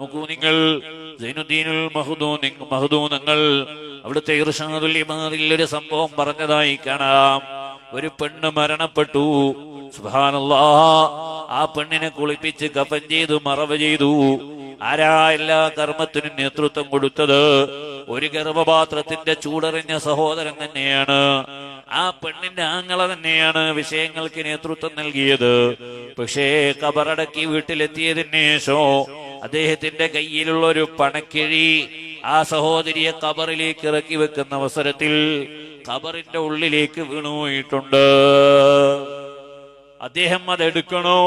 നോക്കൂ നിങ്ങൾ സൈനുദ്ദീനുൽ മഹദൂൻ നിങ്ങൾ അവിടുത്തെ ഇർഷാദുൽ ഒരു സംഭവം പറഞ്ഞതായി കാണാം. ഒരു പെണ്ണ് മരണപ്പെട്ടു. സുഹാനുള്ള ആ പെണ്ണിനെ കുളിപ്പിച്ച് കഫൻ ചെയ്തു മറവ് ചെയ്തു. ആരാ എല്ലാ കർമ്മത്തിനും നേതൃത്വം കൊടുത്തത്? ഒരു ഗർഭപാത്രത്തിന്റെ ചൂടറിഞ്ഞ സഹോദരൻ തന്നെയാണ്. ആ പെണ്ണിന്റെ ആങ്ങള തന്നെയാണ് വിഷയങ്ങൾക്ക് നേതൃത്വം നൽകിയത്. പക്ഷേ കബറടക്കി വീട്ടിലെത്തിയതിന് ശേഷം അദ്ദേഹത്തിന്റെ കയ്യിലുള്ള ഒരു പണക്കിഴി ആ സഹോദരിയെ കബറിലേക്ക് ഇറക്കി വെക്കുന്ന അവസരത്തിൽ കബറിന്റെ ഉള്ളിലേക്ക് വീണുപോയിട്ടുണ്ട്. അദ്ദേഹം അതെടുക്കണോ?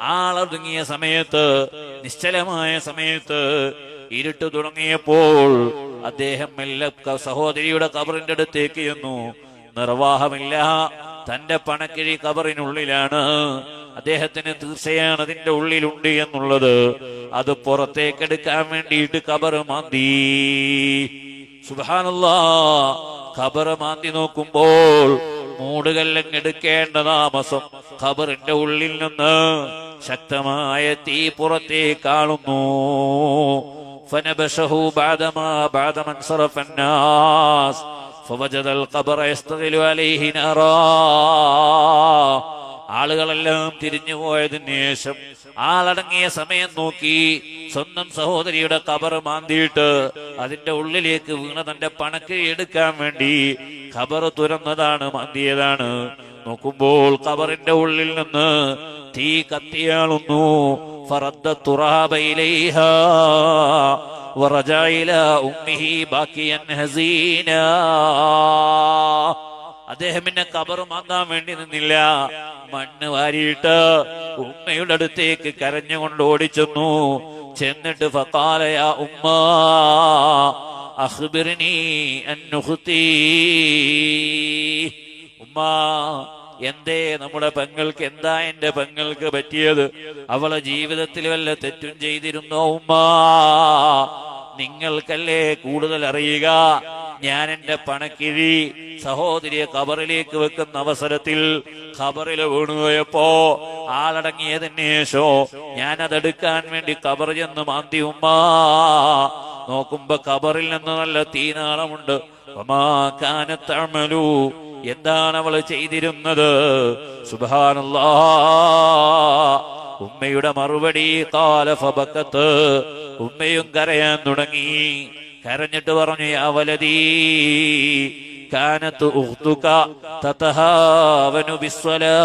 ആളൊതുങ്ങിയ സമയത്ത് നിശ്ചലമായ സമയത്ത് ഇരുട്ട് തുടങ്ങിയപ്പോൾ അദ്ദേഹം മെല്ലെ സഹോദരിയുടെ കബറിന്റെ അടുത്തേക്ക് ചെന്നു. നിർവാഹമില്ല. തന്റെ പണക്കിഴി കബറിനുള്ളിലാണ് അദ്ദേഹത്തിന് തീർച്ചയാണ് അതിന്റെ ഉള്ളിലുണ്ട് എന്നുള്ളത് അത് പുറത്തേക്കെടുക്കാൻ വേണ്ടിയിട്ട് കബർ മാന്തി സുബാനല്ലാ ഖബർ മാന്തി നോക്കുമ്പോൾ മൂടുകല്ലങ്ങെടുക്കേണ്ട താമസം ഖബറിന്റെ ഉള്ളിൽ നിന്ന് ശക്തമായ തീ പുറത്തേ കാണുന്നു فنبشه بعدما بعد ما انصرف الناس فوجد القبر يستغل عليه نارا ആളുകളെല്ലാം തിരിഞ്ഞു പോയതിനു ശേഷം ആളടങ്ങിയ സമയം നോക്കി സ്വന്തം സഹോദരിയുടെ കബർ മാന്തിയിട്ട് അതിന്റെ ഉള്ളിലേക്ക് വീണ തന്റെ പണക്ക് എടുക്കാൻ വേണ്ടി ഖബർ തുറന്നതാണ് മാന്തിയതാണ് നോക്കുമ്പോൾ ഖബറിന്റെ ഉള്ളിൽ നിന്ന് തീ കത്തിയാളുന്നു ഫറദ്ദ തുറാബ ഇലൈഹാ ورجع إلى أمه باكيا حزينا അദ്ദേഹം പിന്നെ കബറുമാക്കാൻ വേണ്ടി നിന്നില്ല. മണ്ണ് വാരിയിട്ട് ഉമ്മയുടെ അടുത്തേക്ക് കരഞ്ഞുകൊണ്ട് ഓടിച്ചെന്നു. ചെന്നിട്ട് ഫക്കാലയ ഉമ്മ അഹ്ബിറിനി അന്നുഹ്തി ഉമ്മ എന്തേ നമ്മുടെ പെങ്ങൾക്ക് എന്താ എന്റെ പെങ്ങൾക്ക് പറ്റിയത്? അവളെ ജീവിതത്തിൽ വല്ല തെറ്റും ചെയ്തിരുന്നോ ഉമ്മ? നിങ്ങൾക്കല്ലേ കൂടുതൽ അറിയുക? ഞാൻ എന്റെ പണക്കിഴി സഹോദരിയെ കബറിലേക്ക് വെക്കുന്ന അവസരത്തിൽ ഖബറിൽ വീണുപോയപ്പോ ആളടങ്ങിയതിന് ഞാൻ അതെടുക്കാൻ വേണ്ടി കബർ ചെന്ന് മാന്തി ഉമ്മ നോക്കുമ്പോ കബറിൽ നിന്ന് നല്ല തീനാളമുണ്ട്. ഉമാക്കാനത്തമലു എന്താണ് അവൾ ചെയ്തിരുന്നത്? സുബാനല്ലാ ഉമ്മയുടെ മറുപടി കാലഫബക്കത്ത് ഉമ്മയും കരയാൻ തുടങ്ങി. കരഞ്ഞിട്ട് പറഞ്ഞു യാ വലതീ കാനത്ത് ഉഹ്തുക തതഹാവനു ബിസ്സലാ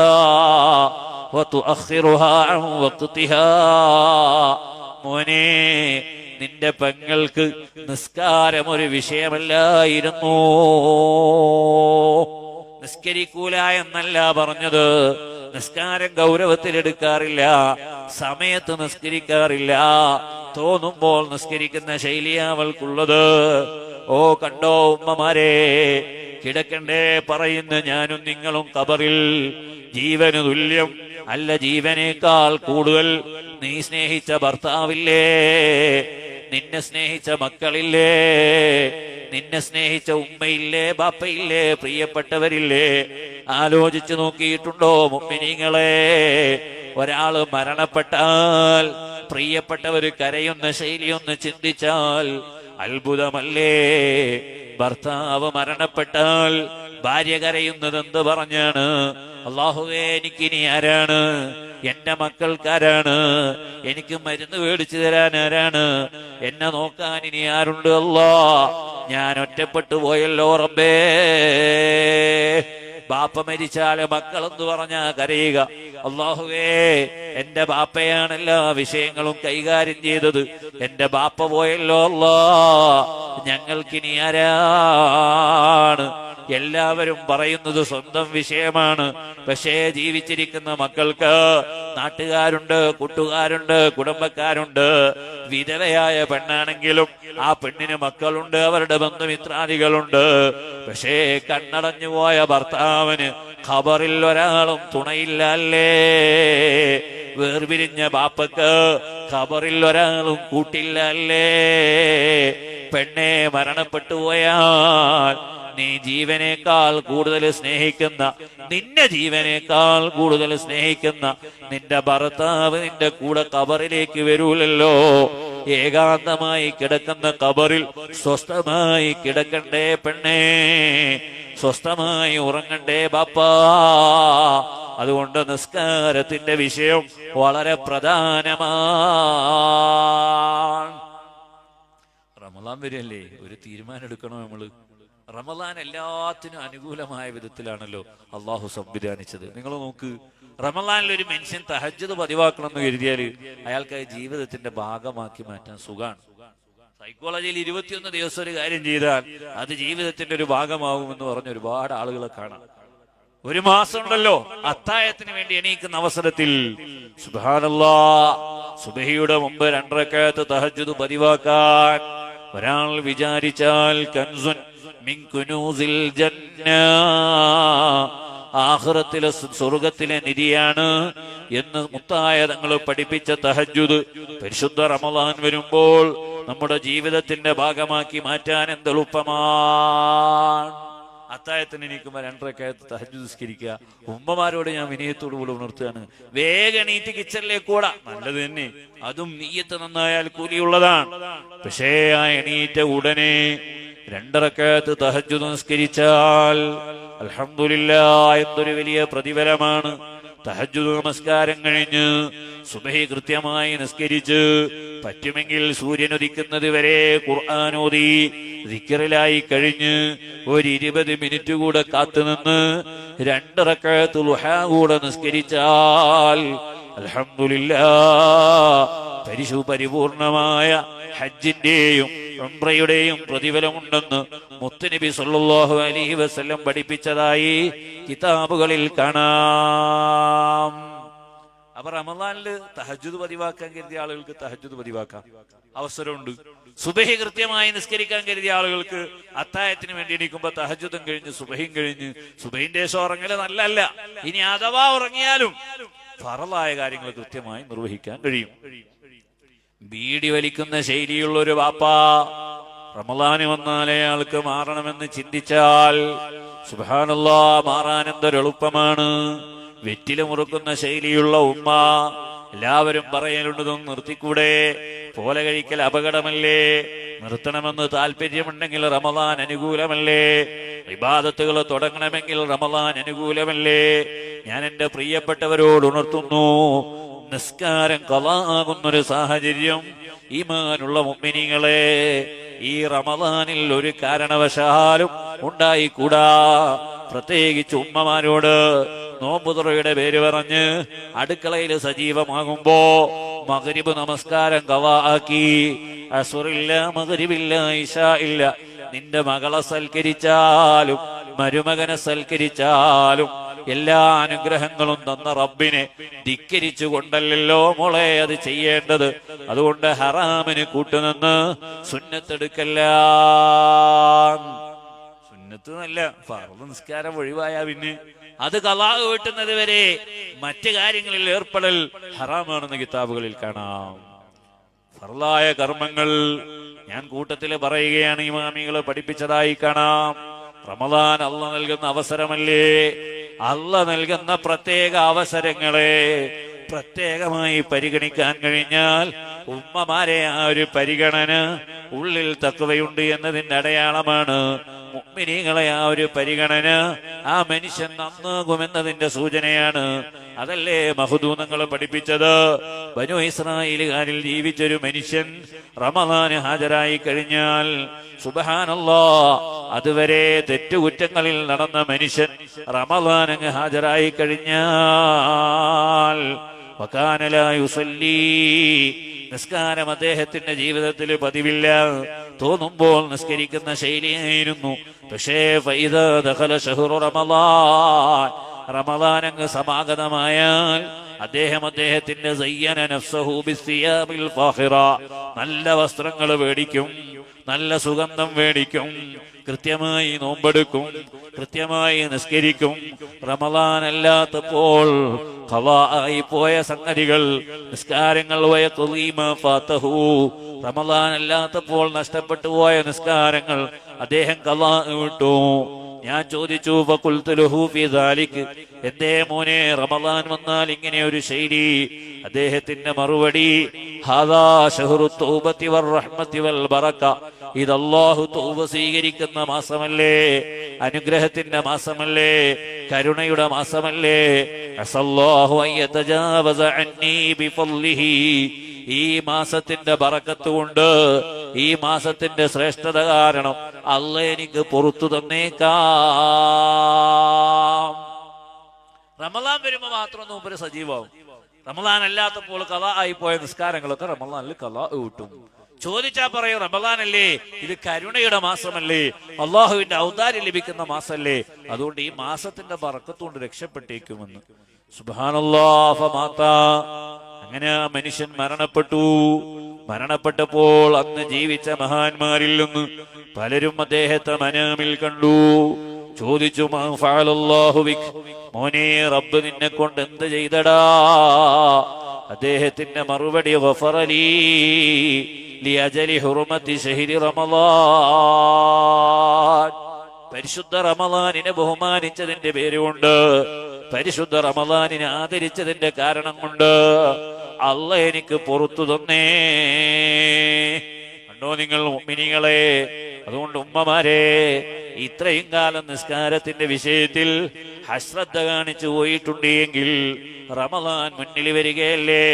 വതുഅഖിറുഹാ അൻ വഖ്തിഹാ മോനെ നിന്റെ പെങ്ങൾക്ക് നിസ്കാരം ഒരു വിഷയമല്ലായിരുന്നു. നിസ്കരിക്കൂല എന്നല്ല പറഞ്ഞത്. നിസ്കാരം ഗൗരവത്തിലെടുക്കാറില്ല സമയത്ത് നിസ്കരിക്കാറില്ല. തോന്നുമ്പോൾ നിസ്കരിക്കുന്ന ശൈലി അവൾക്കുള്ളത്. ഓ കണ്ടോ ഉമ്മമാരെ കിടക്കണ്ടേ പറയുന്നു ഞാനും നിങ്ങളും കബറിൽ ജീവന് തുല്യം അല്ല ജീവനേക്കാൾ കൂടുതൽ നീ സ്നേഹിച്ച ഭർത്താവില്ലേ? നിന്നെ സ്നേഹിച്ച മക്കളില്ലേ? നിന്നെ സ്നേഹിച്ച ഉമ്മയില്ലേ? ബാപ്പയില്ലേ? പ്രിയപ്പെട്ടവരില്ലേ? ആലോചിച്ചു നോക്കിയിട്ടുണ്ടോ മുമ്പിനിങ്ങളെ ഒരാൾ മരണപ്പെട്ടാൽ പ്രിയപ്പെട്ടവര് കരയുന്ന ശൈലിയൊന്ന് ചിന്തിച്ചാൽ അത്ഭുതമല്ലേ? ഭർത്താവ് മരണപ്പെട്ടാൽ ഭാര്യ കരയുന്നത് എന്ത് പറഞ്ഞാണ്? അള്ളാഹുവേ എനിക്കിനി ആരാണ്? എന്റെ മക്കൾക്കാരാണ്? എനിക്ക് മരുന്ന് മേടിച്ചു തരാൻ ആരാണ്? എന്നെ നോക്കാൻ ഇനി ആരുണ്ട് അല്ലോ? ഞാൻ ഒറ്റപ്പെട്ടു പോയല്ലോ റബ്ബേ. ബാപ്പ മരിച്ചാൽ മക്കളെന്ന് പറഞ്ഞാ കരയുക. അള്ളാഹുവേ എന്റെ ബാപ്പയാണ് എല്ലാ വിഷയങ്ങളും കൈകാര്യം ചെയ്തത്. എന്റെ ബാപ്പ പോയല്ലോ അല്ലാ ഞങ്ങൾക്കിനി ആരാണ്? എല്ലാവരും പറയുന്നത് സ്വന്തം വിഷയമാണ്. പക്ഷേ ജീവിച്ചിരിക്കുന്ന മക്കൾക്ക് നാട്ടുകാരുണ്ട് കൂട്ടുകാരുണ്ട് കുടുംബക്കാരുണ്ട്. വിധവയായ പെണ്ണാണെങ്കിലും ആ പെണ്ണിന് മക്കളുണ്ട് അവരുടെ ബന്ധുമിത്രാദികളുണ്ട്. പക്ഷേ കണ്ണടഞ്ഞു പോയ ഭർത്താവിന് ഖബറിൽ ഒരാളും തുണയില്ലല്ലേ വേർപിരിഞ്ഞ ബാപ്പക്ക് ഖബറിൽ ഒരാളും കൂട്ടില്ലല്ലേ? പെണ്ണെ മരണപ്പെട്ടു പോയാൽ നീ ജീവനേക്കാൾ കൂടുതൽ സ്നേഹിക്കുന്ന നിന്റെ ജീവനേക്കാൾ കൂടുതൽ സ്നേഹിക്കുന്ന നിന്റെ ഭർത്താവ് നിന്റെ കൂടെ കബറിലേക്ക് വരൂലല്ലോ. ഏകാന്തമായി കിടക്കുന്ന കബറിൽ സ്വസ്ഥമായി കിടക്കണ്ടേ പെണ്ണേ? സ്വസ്ഥമായി ഉറങ്ങണ്ടേ ബാപ്പാ. അതുകൊണ്ട് നിസ്കാരത്തിന്റെ വിഷയം വളരെ പ്രധാനമാണ്. റമലാൻ വരികയല്ലേ ഒരു തീരുമാനം എടുക്കണോ നമ്മൾ? റമലാൻ എല്ലാത്തിനും അനുകൂലമായ വിധത്തിലാണല്ലോ അള്ളാഹു സംവിധാനിച്ചത്. നിങ്ങൾ നോക്ക് റമലാനിൽ ഒരു മനുഷ്യൻ തഹജ്ജത് പതിവാക്കണം എന്ന് കരുതിയാൽ അയാൾക്ക് ജീവിതത്തിന്റെ ഭാഗമാക്കി മാറ്റാൻ സുഖാണ്. സൈക്കോളജിയിൽ ഇരുപത്തിയൊന്ന് ദിവസം ഒരു കാര്യം ചെയ്താൽ അത് ജീവിതത്തിന്റെ ഒരു ഭാഗമാകുമെന്ന് പറഞ്ഞ ഒരുപാട് ആളുകളെ കാണാം. ഒരു മാസം ഉണ്ടല്ലോ അത്തായത്തിന് വേണ്ടി എണീക്കുന്ന അവസരത്തിൽ സുബഹിയുടെ മുമ്പ് രണ്ടരക്കകത്ത് തഹജ്ജുദ് പതിവാക്കാൻ ഒരാൾ വിചാരിച്ചാൽ കൻസുൻ മിൻ കുനൂസിൽ ജന്ന ആഹ്റത്തിലെ സ്വർഗത്തിലെ നിധിയാണ് എന്ന് മുത്തായ തങ്ങൾ പഠിപ്പിച്ച തഹജ്ജുദ്. പരിശുദ്ധ റമദാൻ വരുമ്പോൾ നമ്മുടെ ജീവിതത്തിന്റെ ഭാഗമാക്കി മാറ്റാൻ എന്തെളുപ്പമാണ്. അത്തായത്തിന് എണീക്കുമ്പോ രണ്ടരക്കായത്ത് തഹജുസ്കരിക്കുക ഉമ്മമാരോട് ഞാൻ വിനയത്തോടു കൂടെ ഉണർത്തുകയാണ്. വേഗണീറ്റ് കിച്ചണിലേക്ക് കൂടാ നല്ലത് തന്നെ. അതും നീയത്ത് നന്നായാൽ കൂലിയുള്ളതാണ്. പക്ഷേ ആ എണീറ്റ ഉടനെ രണ്ടരക്കായത്ത് തഹജു നമസ്കരിച്ചാൽ അലഹമില്ല എന്തൊരു വലിയ പ്രതിഫലമാണ്. തഹജു നമസ്കാരം കഴിഞ്ഞ് സുബഹി കൃത്യമായി നിസ്കരിച്ച് പറ്റുമെങ്കിൽ സൂര്യൻ ഉദിക്കുന്നത് വരെ ഖുർആാനോദി ദിക്കറിലായി കഴിഞ്ഞ് ഒരു ഇരുപത് മിനിറ്റ് കൂടെ കാത്തുനിന്ന് രണ്ടിറക്കഴത്ത് ലുഹാ കൂടെ നിസ്കരിച്ചാൽ അൽഹംദുലില്ലാ പരിശു പരിപൂർണമായ ഹജ്ജിന്റെയും ഉംറയുടെയും പ്രതിഫലമുണ്ടെന്ന് മുത്തുനബി സല്ലല്ലാഹു അലൈഹി വസല്ലം പഠിപ്പിച്ചതായി കിതാബുകളിൽ കാണാം. അപ്പൊ റമദാനിൽ തഹജുദ് പതിവാക്കാൻ കരുതിയ ആളുകൾക്ക് തഹജുദ് പതിവാക്കാം. അവസരമുണ്ട്. സുബഹി കൃത്യമായി നിസ്കരിക്കാൻ കരുതിയ ആളുകൾക്ക് അത്തായത്തിന് വേണ്ടി എണീക്കുമ്പോ തഹജുദും കഴിഞ്ഞ് സുബഹിയും കഴിഞ്ഞ് സുബഹിന്റെ ശേഷം ഉറങ്ങൽ നല്ലല്ല ഇനി അഥവാ ഉറങ്ങിയാലും ഫറലായ കാര്യങ്ങൾ കൃത്യമായി നിർവഹിക്കാൻ കഴിയും. ബീഡി വലിക്കുന്ന ശൈലിയുള്ള ഒരു വാപ്പാ റമലാന് വന്നാലേ ആൾക്ക് മാറണമെന്ന് ചിന്തിച്ചാൽ സുബാനുള്ള മാറാൻ എന്തൊരു എളുപ്പമാണ്. വെറ്റില മുറുക്കുന്ന ശൈലിയുള്ള ഉമ്മ എല്ലാവരും പറയലുണ്ടതും നിർത്തിക്കൂടെ? പോലെ കഴിക്കൽ അപകടമല്ലേ? നിർത്തണമെന്ന് താല്പര്യമുണ്ടെങ്കിൽ റമദാൻ അനുകൂലമല്ലേ? വിവാദത്തുകൾ തുടങ്ങണമെങ്കിൽ റമദാൻ അനുകൂലമല്ലേ? ഞാൻ എന്റെ പ്രിയപ്പെട്ടവരോട് ഉണർത്തുന്നു നിസ്കാരം കലാകുന്നൊരു സാഹചര്യം ഈമാനുള്ള മുമ്മിനികളെ ഈ റമദാനിൽ ഒരു കാരണവശാലും ഉണ്ടായിക്കൂടാ. പ്രത്യേകിച്ച് ഉമ്മമാരോട് നോമ്പുതുറയുടെ പേര് പറഞ്ഞ് അടുക്കളയിൽ സജീവമാകുമ്പോ മകരിബ് നമസ്കാരം കവാക്കി അസുറില്ല മകരിബില്ല ഇഷ ഇല്ല. നിന്റെ മകളെ സൽക്കരിച്ചാലും മരുമകനെ സൽക്കരിച്ചാലും എല്ലാ അനുഗ്രഹങ്ങളും തന്ന റബ്ബിനെ ധിക്കരിച്ചു കൊണ്ടല്ലോ മോളെ അത് ചെയ്യേണ്ടത്. അതുകൊണ്ട് ഹറാമിന് കൂട്ടുനിന്ന് സുന്നത്തെടുക്കല്ല. സുന്നത്ത് നല്ല ഫർദ് നിസ്കാരം ഒഴിവായ പിന്നെ. അത് കലാഹ് വീട്ടുന്നത് വരെ മറ്റു കാര്യങ്ങളിൽ ഏർപ്പെടൽ ഹറാമാണെന്ന് കിതാബുകളിൽ കാണാം. ഫർലായ കർമ്മങ്ങൾ ഞാൻ കൂട്ടത്തിൽ പറയുകയാണ് ഇമാമികൾ പഠിപ്പിച്ചതായി കാണാം. റമദാൻ അല്ല നൽകുന്ന അവസരമല്ലേ? അല്ല നൽകുന്ന പ്രത്യേക അവസരങ്ങളെ പ്രത്യേകമായി പരിഗണിക്കാൻ കഴിഞ്ഞാൽ ഉമ്മമാരെ ആ ഒരു പരിഗണന ഉള്ളിൽ തക്കവയുണ്ട് എന്നതിന്റെ അടയാളമാണ് മുഗ്മിനീകളെ ആ ഒരു പരിഗണന ആ മനുഷ്യൻ നന്നാകുമെന്നതിന്റെ സൂചനയാണ്. അതല്ലേ മഹുദൂതങ്ങൾ പഠിപ്പിച്ചത്? ബനു ഇസ്രായേലുകാരിൽ ജീവിച്ചൊരു മനുഷ്യൻ റമദാന് ഹാജരായി കഴിഞ്ഞാൽ സുബഹാനല്ലോ അതുവരെ തെറ്റുകുറ്റങ്ങളിൽ നടന്ന മനുഷ്യൻ റമദാന് ഹാജരായി കഴിഞ്ഞാൽ നിസ്കാരം അദ്ദേഹത്തിന്റെ ജീവിതത്തിൽ പതിവില്ല. തോന്നുമ്പോൾ നിസ്കരിക്കുന്ന ശൈലിയായിരുന്നു. പക്ഷേ റമളാൻ അങ്ങ് സമാഗതമായാൽ അദ്ദേഹം അദ്ദേഹത്തിന്റെ നല്ല വസ്ത്രങ്ങൾ മേടിക്കും. നല്ല സുഗന്ധം മേടിക്കും കൃത്യമായി നോമ്പെടുക്കും കൃത്യമായി നിസ്കരിക്കും. റമദാൻ അല്ലാത്തപ്പോൾ ഖലാആയി പോയ സംഗതികൾ നിസ്കാരങ്ങൾ റമദാൻ അല്ലാത്തപ്പോൾ നഷ്ടപ്പെട്ടു പോയ നിസ്കാരങ്ങൾ അദ്ദേഹം കലാ വിട്ടു ഞാൻ ചോദിച്ചു എന്റെ മോനെ റമദാൻ വന്നാൽ ഇങ്ങനെ ഒരു ശൈലി? അദ്ദേഹത്തിന്റെ മറുപടി ഇത് തൗബ സ്വീകരിക്കുന്ന മാസമല്ലേ? അനുഗ്രഹത്തിന്റെ മാസമല്ലേ? കരുണയുടെ മാസമല്ലേ? ഈ മാസത്തിന്റെ ബറക്കത്ത് കൊണ്ട് ഈ മാസത്തിന്റെ ശ്രേഷ്ഠത കാരണം അല്ല എനിക്ക് പുറത്തു തന്നേക്കാം. റമദാൻ വരുമ്പോ മാത്രം നോമ്പര് സജീവാവും. റമദാൻ അല്ലാത്തപ്പോൾ കഥ ആയി പോയ നിസ്കാരങ്ങളൊക്കെ റമദാനിൽ കഥ കിട്ടും ചോദിച്ചാ പറയൂ റമദാനല്ലേ? ഇത് കരുണയുടെ മാസമല്ലേ? അള്ളാഹുവിന്റെ ഔദാര്യം ലഭിക്കുന്ന മാസമല്ലേ? അതുകൊണ്ട് ഈ മാസത്തിന്റെ പറക്കത്തുകൊണ്ട് രക്ഷപ്പെട്ടേക്കുമെന്ന്. സുബാനല്ലാഫ മാത്ത അങ്ങനെ ആ മനുഷ്യൻ മരണപ്പെട്ടു. മരണപ്പെട്ടപ്പോൾ അന്ന് ജീവിച്ച മഹാന്മാരിൽ നിന്ന് പലരും അദ്ദേഹത്തെ മനാമിൽ കണ്ടു. ചോദിച്ചു? മോനെ റബ്ബ് നിന്നെ കൊണ്ട് എന്ത് ചെയ്തടാ? അദ്ദേഹത്തിന്റെ മറുപടി "ഗഫറലീ ലിഅജലി ഹുർമത്തി ശഹരി റമളാൻ പരിശുദ്ധ റമദാനിനെ ബഹുമാനിച്ചതിന്റെ പേരുകൊണ്ട് പരിശുദ്ധ റമദാനിനെ ആദരിച്ചതിന്റെ കാരണം കൊണ്ട് അല്ല എനിക്ക് പുറത്തു തന്നേ. കണ്ടോ നിങ്ങൾ മിനിങ്ങളെ അതുകൊണ്ട് ഉമ്മമാരെ ഇത്രയും കാലം നിസ്കാരത്തിന്റെ വിഷയത്തിൽ അശ്രദ്ധ കാണിച്ചു പോയിട്ടുണ്ട് എങ്കിൽ റമദാൻ മുന്നിൽ വരികയല്ലേ?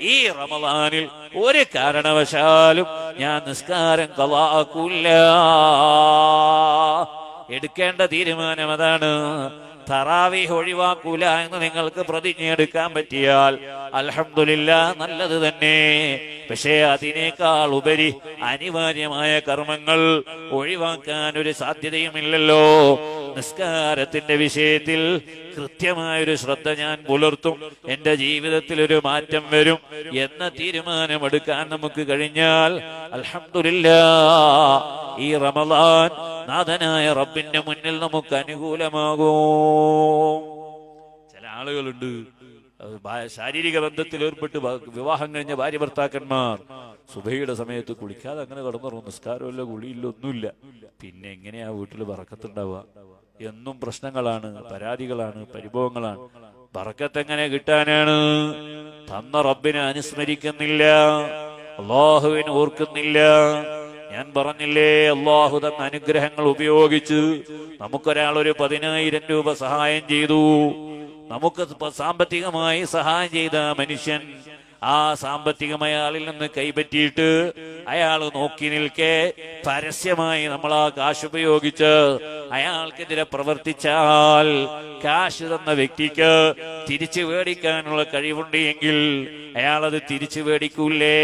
ഈ റമദാനിൽ ഒരു കാരണവശാലും ഞാൻ നിസ്കാരം കളാക്കൂല്ല എടുക്കേണ്ട തീരുമാനം അതാണ്. തറാവീഹ് ഒഴിവാക്കൂല എന്ന് നിങ്ങൾക്ക് പ്രതിജ്ഞ എടുക്കാൻ പറ്റിയാൽ അലഹമില്ല നല്ലത് തന്നെ. പക്ഷേ അതിനേക്കാൾ ഉപരി അനിവാര്യമായ കർമ്മങ്ങൾ ഒഴിവാക്കാൻ ഒരു സാധ്യതയുമില്ലല്ലോ. നിസ്കാരത്തിന്റെ വിഷയത്തിൽ കൃത്യമായൊരു ശ്രദ്ധ ഞാൻ പുലർത്തും. എന്റെ ജീവിതത്തിൽ ഒരു മാറ്റം വരും എന്ന തീരുമാനമെടുക്കാൻ നമുക്ക് കഴിഞ്ഞാൽ അലഹമില്ല ഈ റമദാൻ നാഥനായ റബ്ബിന്റെ മുന്നിൽ നമുക്ക് അനുകൂലമാകും. ചില ആളുകളുണ്ട് ശാരീരിക ബന്ധത്തിൽ ഏർപ്പെട്ട് വിവാഹം കഴിഞ്ഞ ഭാര്യ ഭർത്താക്കന്മാർ സുബൈയുടെ സമയത്ത് കുളിക്കാതെ അങ്ങനെ കടന്നുറങ്ങും. നിസ്കാരമില്ല കുളിയില്ല ഒന്നുമില്ല. പിന്നെ എങ്ങനെയാ വീട്ടിൽ പറക്കത്തുണ്ടാവുക എന്നും പ്രശ്നങ്ങളാണ് പരാതികളാണ് പരിഭവങ്ങളാണ്. ബറക്കത്ത് എങ്ങനെ കിട്ടാനാണ്? തന്ന റബ്ബിനെ അനുസ്മരിക്കുന്നില്ല. അള്ളാഹുവിനെ ഓർക്കുന്നില്ല. ഞാൻ പറഞ്ഞില്ലേ അള്ളാഹു തന്ന അനുഗ്രഹങ്ങൾ ഉപയോഗിച്ച് നമുക്കൊരാൾ ഒരു പതിനായിരം രൂപ സഹായം ചെയ്തു. നമുക്ക് സാമ്പത്തികമായി സഹായം ചെയ്ത മനുഷ്യൻ ആ സാമ്പത്തികമായ ആളിൽ നിന്ന് കൈപറ്റിയിട്ട് അയാൾ നോക്കി നിൽക്കെ പരസ്യമായി നമ്മൾ ആ കാശ് ഉപയോഗിച്ച് അയാൾക്കെതിരെ പ്രവർത്തിച്ചാൽ കാശ് തന്ന വ്യക്തിക്ക് തിരിച്ചു മേടിക്കാനുള്ള കഴിവുണ്ട് എങ്കിൽ അയാൾ അത് തിരിച്ചു മേടിക്കൂലേ.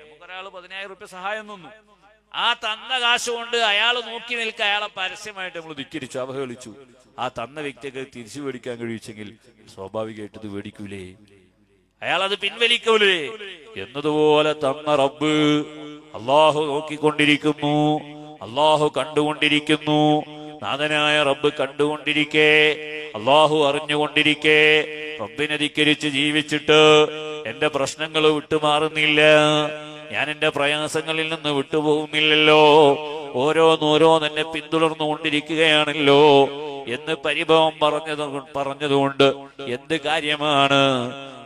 നമുക്കൊരാൾ പതിനായിരം റുപ്യ സഹായം തന്നു. ആ തന്ന കാശ് കൊണ്ട് അയാൾ നോക്കി നിൽക്കുക അയാളെ പരസ്യമായിട്ട് നമ്മൾ ധിക്കരിച്ചു അവഹേളിച്ചു. ആ തന്ന വ്യക്തിക്ക് തിരിച്ചു മേടിക്കാൻ കഴിയിച്ചെങ്കിൽ സ്വാഭാവികമായിട്ട് ഇത് മേടിക്കൂലേ. അയാൾ അത് പിൻവലിക്കൂലേ എന്നതുപോലെ തന്ന റബ്ബ് അള്ളാഹു നോക്കിക്കൊണ്ടിരിക്കുന്നു. അള്ളാഹു കണ്ടുകൊണ്ടിരിക്കുന്നു. നാഥനായ റബ്ബ് കണ്ടുകൊണ്ടിരിക്കെ. അള്ളാഹു അറിഞ്ഞുകൊണ്ടിരിക്കെ. റബ്ബിനെ ധിക്കരിച്ച് ജീവിച്ചിട്ട് എന്റെ പ്രശ്നങ്ങൾ വിട്ടുമാറുന്നില്ല. ഞാൻ എന്റെ പ്രയാസങ്ങളിൽ നിന്ന് വിട്ടുപോകുന്നില്ലല്ലോ ഓരോന്നോരോന്ന് എന്നെ പിന്തുടർന്നുകൊണ്ടിരിക്കുകയാണല്ലോ എന്ന് പരിഭവം പറഞ്ഞത് പറഞ്ഞതുകൊണ്ട് എന്ത് കാര്യമാണ്?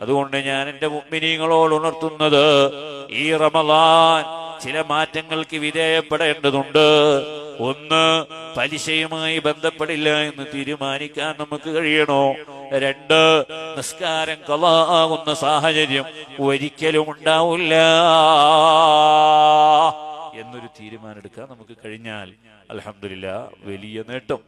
അതുകൊണ്ട് ഞാൻ എന്റെ മുമ്പിനീങ്ങളോട് ഉണർത്തുന്നത് ഈ റമലാൻ ചില മാറ്റങ്ങൾക്ക് വിധേയപ്പെടേണ്ടതുണ്ട്. ഒന്ന് പലിശയുമായി ബന്ധപ്പെടില്ല എന്ന് തീരുമാനിക്കാൻ നമുക്ക് കഴിയണോ? രണ്ട് നിസ്കാരം കലാകുന്ന സാഹചര്യം ഒരിക്കലും ഉണ്ടാവില്ല എന്നൊരു തീരുമാനം എടുക്കാൻ നമുക്ക് കഴിഞ്ഞാൽ അലഹമില്ല വലിയ നേട്ടം.